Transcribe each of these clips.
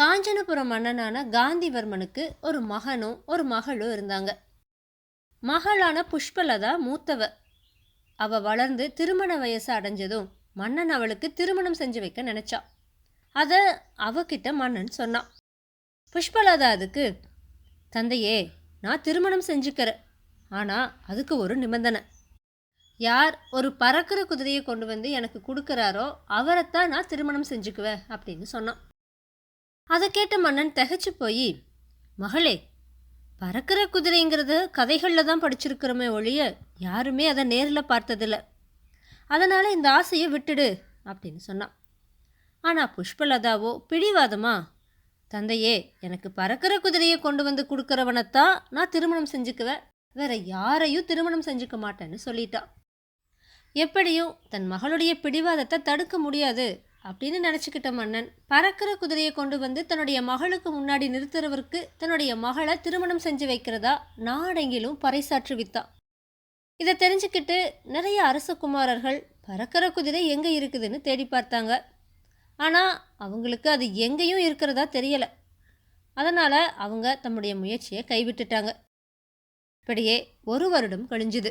காஞ்சனபுரம் மன்னனான காந்திவர்மனுக்கு ஒரு மகனும் ஒரு மகளும் இருந்தாங்க. மகளான புஷ்பலதா மூத்தவ. அவ வளர்ந்து திருமண வயசு அடைஞ்சதும் மன்னன் அவளுக்கு திருமணம் செஞ்சு வைக்க நினைச்சா. அதை அவகிட்ட மன்னன் சொன்னான். புஷ்பலதா அதுக்கு தந்தையே நான் திருமணம் செஞ்சுக்கிறேன். ஆனால் அதுக்கு ஒரு நிபந்தனை. யார் ஒரு பறக்கிற குதிரையை கொண்டு வந்து எனக்கு கொடுக்குறாரோ அவரைத்தான் நான் திருமணம் செஞ்சுக்குவேன் அப்படின்னு சொன்னான். அதை கேட்ட மன்னன் திகைச்சு போய் மகளே பறக்கிற குதிரைங்கிறது கதைகளில் தான் படிச்சிருக்கிறோமே ஒழிய யாருமே அதை நேரில் பார்த்ததில்ல. அதனால் இந்த ஆசையை விட்டுடு அப்படின்னு சொன்னான். ஆனால் புஷ்பலதாவோ பிடிவாதமா? தந்தையே எனக்கு பறக்கிற குதிரையை கொண்டு வந்து கொடுக்குறவனைத்தான் நான் திருமணம் செஞ்சுக்குவேன் வேற யாரையும் திருமணம் செஞ்சுக்க மாட்டேன்னு சொல்லிட்டான் எப்படியும் தன் மகளுடைய பிடிவாதத்தை தடுக்க முடியாது. அப்படின்னு நினச்சிக்கிட்ட மன்னன் பறக்கிற குதிரையை கொண்டு வந்து தன்னுடைய மகளுக்கு முன்னாடி நிறுத்துறவருக்கு தன்னுடைய மகளை திருமணம் செஞ்சு வைக்கிறதா நாடெங்கிலும் பறைசாற்று வித்தான் இதை தெரிஞ்சுக்கிட்டு நிறைய அரசகுமாரர்கள் பறக்கிற குதிரை எங்கே இருக்குதுன்னு தேடி பார்த்தாங்க. ஆனால் அவங்களுக்கு அது எங்கேயும் இருக்கிறதா தெரியலை. அதனால் அவங்க தம்முடைய முயற்சியை கைவிட்டுட்டாங்க. இப்படியே ஒரு வருடம் கழிஞ்சுது.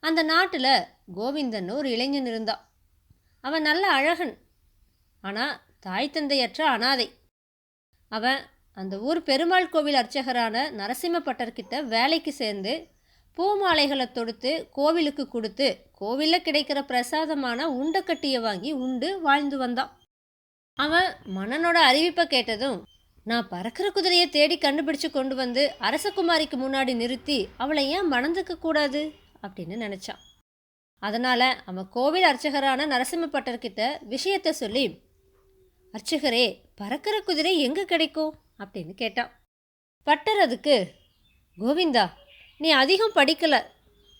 அந்த நாட்டில் கோவிந்தன் ஒரு இளைஞன் இருந்தான். அவன் நல்ல அழகன். ஆனால் தாய் தந்தையற்ற அனாதை. அவன் அந்த ஊர் பெருமாள் கோவில் அர்ச்சகரான நரசிம்மப்பட்டர்கிட்ட வேலைக்கு சேர்ந்து பூ மாலைகளை தொடுத்து கோவிலுக்கு கொடுத்து கோவிலில் கிடைக்கிற பிரசாதமான உண்டக்கட்டியை வாங்கி உண்டு வாழ்ந்து வந்தான். அவன் மன்னனோட அறிவிப்பை கேட்டதும் நான் பறக்கிற குதிரையை தேடி கண்டுபிடிச்சு கொண்டு வந்து அரசகுமாரிக்கு முன்னாடி நிறுத்தி அவளை ஏன் மணந்துக்க கூடாது? அப்படின்னு நினச்சான். அதனால் அவன் கோவில் அர்ச்சகரான நரசிம்மப்பட்டர்கிட்ட விஷயத்த சொல்லி அர்ச்சகரே பறக்கிற குதிரை எங்கே கிடைக்கும்? அப்படின்னு கேட்டான் பட்டர் அதுக்கு கோவிந்தா நீ அதிகம் படிக்கலை.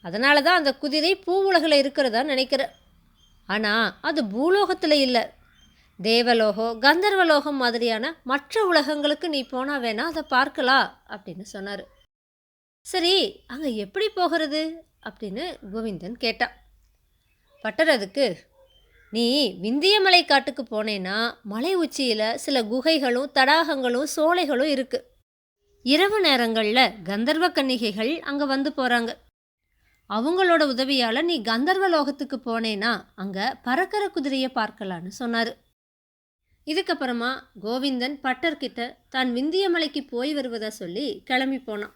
அதனால தான் அந்த குதிரை பூ உலகில் இருக்கிறதா நினைக்கிற. ஆனால் அது பூலோகத்தில் இல்லை. தேவலோகம் கந்தர்வலோகம் மாதிரியான மற்ற உலகங்களுக்கு நீ போனால் வேணா அதை பார்க்கலாம் அப்படின்னு சொன்னார். சரி அங்கே எப்படி போகிறது? அப்படின்னு கோவிந்தன் கேட்டான் பட்டர் அதுக்கு நீ விந்தியமலை காட்டுக்கு போனேன்னா மலை உச்சியில் சில குகைகளும் தடாகங்களும் சோலைகளும் இருக்குது இரவு நேரங்களில் கந்தர்வ கன்னிகைகள் அங்கே வந்து போகிறாங்க அவங்களோட உதவியால் நீ கந்தர்வ லோகத்துக்கு போனேன்னா அங்கே பறக்கிற குதிரையை பார்க்கலான்னு சொன்னார். இதுக்கப்புறமா கோவிந்தன் பட்டர்கிட்ட தான் விந்தியமலைக்கு போய் வருவதா சொல்லி கிளம்பி போனான்.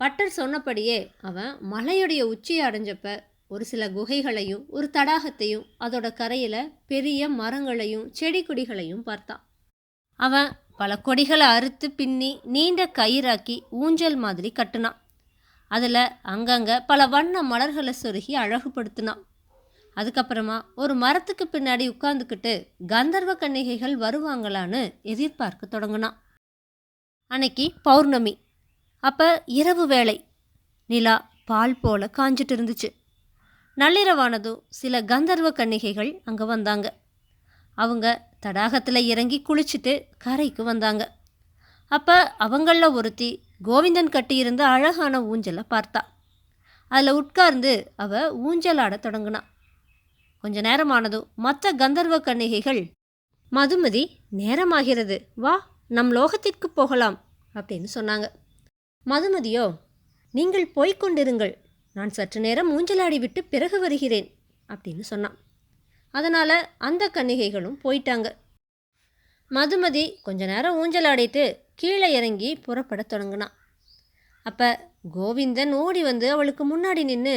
பட்டர் சொன்னபடியே அவன் மலையுடைய உச்சியை அடைஞ்சப்ப ஒரு சில குகைகளையும் ஒரு தடாகத்தையும் அதோட கரையில் பெரிய மரங்களையும் செடி கொடிகளையும் பார்த்தான் அவன் பல கொடிகளை அறுத்து பின்னி நீண்ட கயிறாக்கி ஊஞ்சல் மாதிரி கட்டுனான் அதில் அங்கங்கே பல வண்ண மலர்களை சொருகி அழகுபடுத்தினான் அதுக்கப்புறமா ஒரு மரத்துக்கு பின்னாடி உட்காந்துக்கிட்டு கந்தர்வ கன்னிகைகள் வருவாங்களான்னு எதிர்பார்க்க தொடங்கினான் அன்னைக்கு பௌர்ணமி. அப்போ இரவு வேளை. நிலா பால் போல காஞ்சிட்டு இருந்துச்சு. நள்ளிரவானதும் சில கந்தர்வ கன்னிகைகள் அங்கே வந்தாங்க. அவங்க தடாகத்தில் இறங்கி குளிச்சுட்டு கரைக்கு வந்தாங்க. அப்போ அவங்களில் ஒருத்தி கோவிந்தன் கட்டியிருந்த அழகான ஊஞ்சலை பார்த்தா. அதில் உட்கார்ந்து அவ ஊஞ்சலாட தொடங்கினான் கொஞ்ச நேரமானதும் மற்ற கந்தர்வ கன்னிகைகள் மதுமதி நேரமாகிறது. வா நம் லோகத்திற்கு போகலாம் அப்படின்னு சொன்னாங்க. மதுமதியோ நீங்கள் போய்க் கொண்டிருங்கள். நான் சற்று நேரம் மூஞ்சலாடி விட்டு பிறகு வருகிறேன் அப்படின்னு சொன்னான். அதனால் அந்த கன்னிகைகளும் போயிட்டாங்க. மதுமதி கொஞ்ச நேரம் ஊஞ்சலாடிட்டு கீழே இறங்கி புறப்பட தொடங்கினான். அப்போ கோவிந்தன் ஓடி வந்து அவளுக்கு முன்னாடி நின்று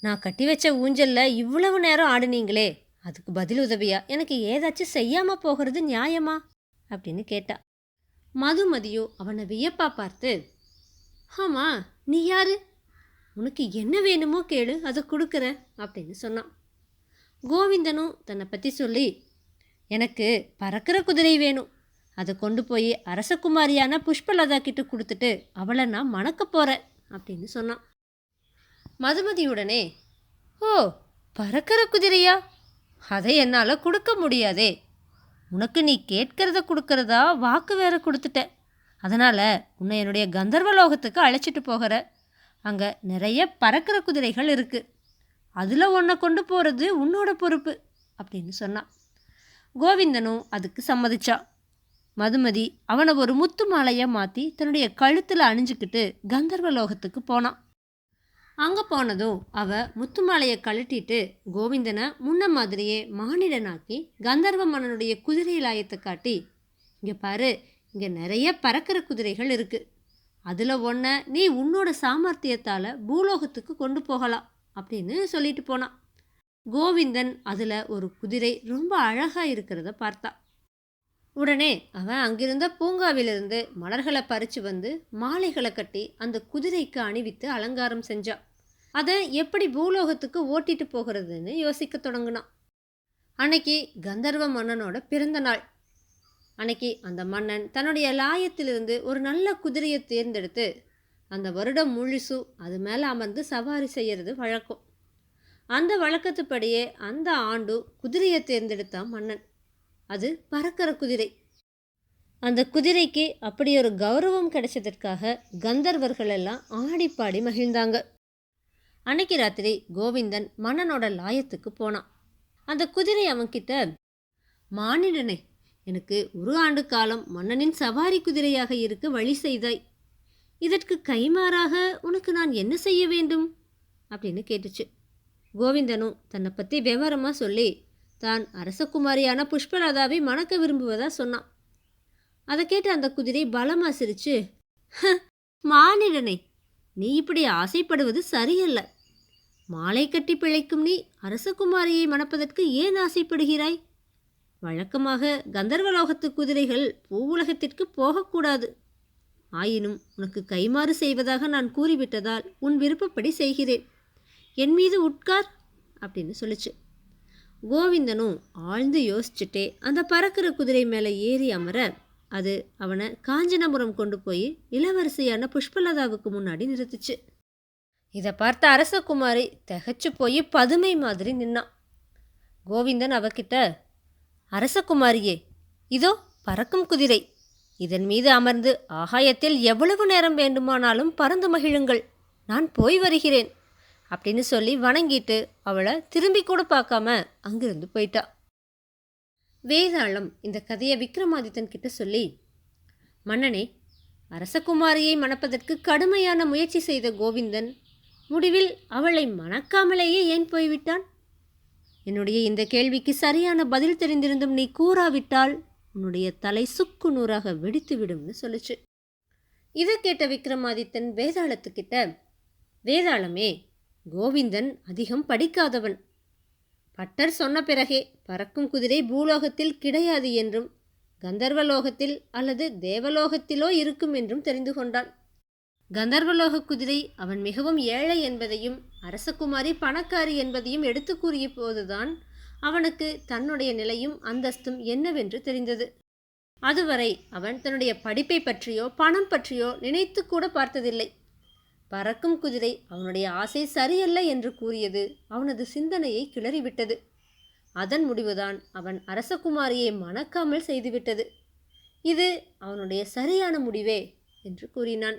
நான் கட்டி வச்ச ஊஞ்சலில் இவ்வளவு நேரம் ஆடுனீங்களே அதுக்கு பதில் உதவியா? எனக்கு ஏதாச்சும் செய்யாமல் போகிறது நியாயமா? அப்படின்னு கேட்டா. மதுமதியோ அவனை வியப்பா பார்த்து ஆமா நீ யாரு? உனக்கு என்ன வேணுமோ கேளு அதை கொடுக்குறேன் அப்படின்னு சொன்னான். கோவிந்தனும் தன்னை பற்றி சொல்லி எனக்கு பறக்கிற குதிரை வேணும். அதை கொண்டு போய் அரசகுமாரியான புஷ்பலதா கிட்ட கொடுத்துட்டு அவளை நான் மணக்க போகிறேன் அப்படின்னு சொன்னான். மதுமதியுடனே ஓ பறக்கிற குதிரையா? அதை என்னால் கொடுக்க முடியாதே. உனக்கு நீ கேட்கறத கொடுக்கறதா வாக்கு வேற கொடுத்துட்ட. அதனால் உன்னை என்னுடைய கந்தர்வலோகத்துக்கு அழைச்சிட்டு போகிற. அங்கே நிறைய பறக்கிற குதிரைகள் இருக்குது அதில் ஒன்றை கொண்டு போகிறது உன்னோட பொறுப்பு அப்படின்னு சொன்னான் கோவிந்தனும் அதுக்கு சம்மதிச்சான் மதுமதி அவனை ஒரு முத்து மாலையை மாற்றி தன்னுடைய கழுத்தில் அணிஞ்சுக்கிட்டு கந்தர்வ லோகத்துக்கு போனான் அங்கே போனதும் அவ முத்து மாலையை கழட்டிட்டு கோவிந்தனை முன்ன மாதிரியே மானிடனாக்கி கந்தர்வ மன்னனுடைய குதிரை லாயத்தை காட்டி இங்கே பாரு இங்கே நிறைய பறக்கிற குதிரைகள் இருக்குது அதில் ஒன்ன நீ உன்னோட சாமர்த்தியத்தால் பூலோகத்துக்கு கொண்டு போகலாம் அப்படின்னு சொல்லிட்டு போனான். கோவிந்தன் அதில் ஒரு குதிரை ரொம்ப அழகாக இருக்கிறத பார்த்தான் உடனே அவன் அங்கிருந்த பூங்காவிலிருந்து மலர்களை பறித்து வந்து மாலைகளை கட்டி அந்த குதிரைக்கு அணிவித்து அலங்காரம் செஞ்சான். அதை எப்படி பூலோகத்துக்கு ஓட்டிட்டு போகிறதுன்னு யோசிக்க தொடங்கினான். அன்னைக்கு கந்தர்வ மன்னனோட பிறந்த நாள். அன்னைக்கு அந்த மன்னன் தன்னுடைய லாயத்திலிருந்து ஒரு நல்ல குதிரையை தேர்ந்தெடுத்து அந்த வருடம் முழுசும் அது மேலே அமர்ந்து சவாரி செய்கிறது வழக்கம். அந்த வழக்கத்துப்படியே அந்த ஆண்டு குதிரையை தேர்ந்தெடுத்தான் மன்னன். அது பறக்கிற குதிரை. அந்த குதிரைக்கு அப்படி ஒரு கௌரவம் கிடைச்சதற்காக கந்தர்வர்கள் எல்லாம் ஆடிப்பாடி மகிழ்ந்தாங்க. அன்னைக்கு ராத்திரி கோவிந்தன் மன்னனோட லாயத்துக்கு போனான். அந்த குதிரை அவன்கிட்ட மானிடனே எனக்கு ஒரு ஆண்டு காலம் மன்னனின் சவாரி குதிரையாக இருக்க வழி செய்தாய். இதற்கு கைமாறாக உனக்கு நான் என்ன செய்ய வேண்டும்? அப்படின்னு கேட்டுச்சு. கோவிந்தனும் தன்னை பற்றி விவரமாக சொல்லி தான் அரசகுமாரியான புஷ்பலதாவை மணக்க விரும்புவதா சொன்னான். அதை கேட்டு அந்த குதிரை பலமாக சிரிச்சு "ஹ, மானிடனே நீ இப்படி ஆசைப்படுவது சரியல்ல. மாலை கட்டி பிழைக்கும் நீ அரசகுமாரியை மணப்பதற்கு ஏன் ஆசைப்படுகிறாய்? வழக்கமாக கந்தர்வலோகத்து குதிரைகள் பூவுலகத்திற்கு போகக்கூடாது. ஆயினும் உனக்கு கைமாறு செய்வதாக நான் கூறிவிட்டதால் உன் விருப்பப்படி செய்கிறேன். என் மீது உட்கார் அப்படின்னு சொல்லிச்சு. கோவிந்தனும் ஆழ்ந்து யோசிச்சுட்டே அந்த பறக்கிற குதிரை மேலே ஏறி அமர அது அவனை காஞ்சனபுரம் கொண்டு போய் இளவரசியான புஷ்பலதாவுக்கு முன்னாடி நிறுத்துச்சு. இதை பார்த்த அரசகுமாரி திகைச்சு போய் பதுமை மாதிரி நின்னான். கோவிந்தன் அவகிட்ட அரசகுமாரியே இதோ பறக்கும் குதிரை. இதன் மீது அமர்ந்து ஆகாயத்தில் எவ்வளவு நேரம் வேண்டுமானாலும் பறந்து மகிழுங்கள். நான் போய் வருகிறேன். அப்படின்னு சொல்லி வணங்கிட்டு அவளை திரும்பி கூட பார்க்காம அங்கிருந்து போயிட்டா. வேதாளம் இந்த கதையை விக்ரமாதித்தன் கிட்ட சொல்லி மன்னனே அரசகுமாரியை மணப்பதற்கு கடுமையான முயற்சி செய்த கோவிந்தன் முடிவில் அவளை மணக்காமலேயே ஏன் போய்விட்டான்? என்னுடைய இந்த கேள்விக்கு சரியான பதில் தெரிந்திருந்தும் நீ கூறாவிட்டால் உன்னுடைய தலை சுக்கு நூறாக வெடித்து விடும்னு சொல்லுச்சு. இதை கேட்ட விக்ரமாதித்தன் வேதாளத்துக்கிட்ட வேதாளமே கோவிந்தன் அதிகம் படிக்காதவன். பட்டர் சொன்ன பிறகே பறக்கும் குதிரை பூலோகத்தில் கிடையாது என்றும் கந்தர்வலோகத்தில் அல்லது தேவலோகத்திலோ இருக்கும் என்றும் தெரிந்து கொண்டான். கந்தர்வலோக குதிரை அவன் மிகவும் ஏழை என்பதையும் அரசகுமாரி பணக்காரி என்பதையும் எடுத்து கூறிய போதுதான் அவனுக்கு தன்னுடைய நிலையும் அந்தஸ்தும் என்னவென்று தெரிந்தது. அதுவரை அவன் தன்னுடைய படிப்பை பற்றியோ பணம் பற்றியோ நினைத்து கூட பார்த்ததில்லை. பறக்கும் குதிரை அவனுடைய ஆசை சரியல்ல என்று கூறியது அவனது சிந்தனையை கிளறிவிட்டது. அதன் முடிவுதான் அவன் அரசகுமாரியை மணக்காமல் செய்துவிட்டது. இது அவனுடைய சரியான முடிவே என்று கூறினான்.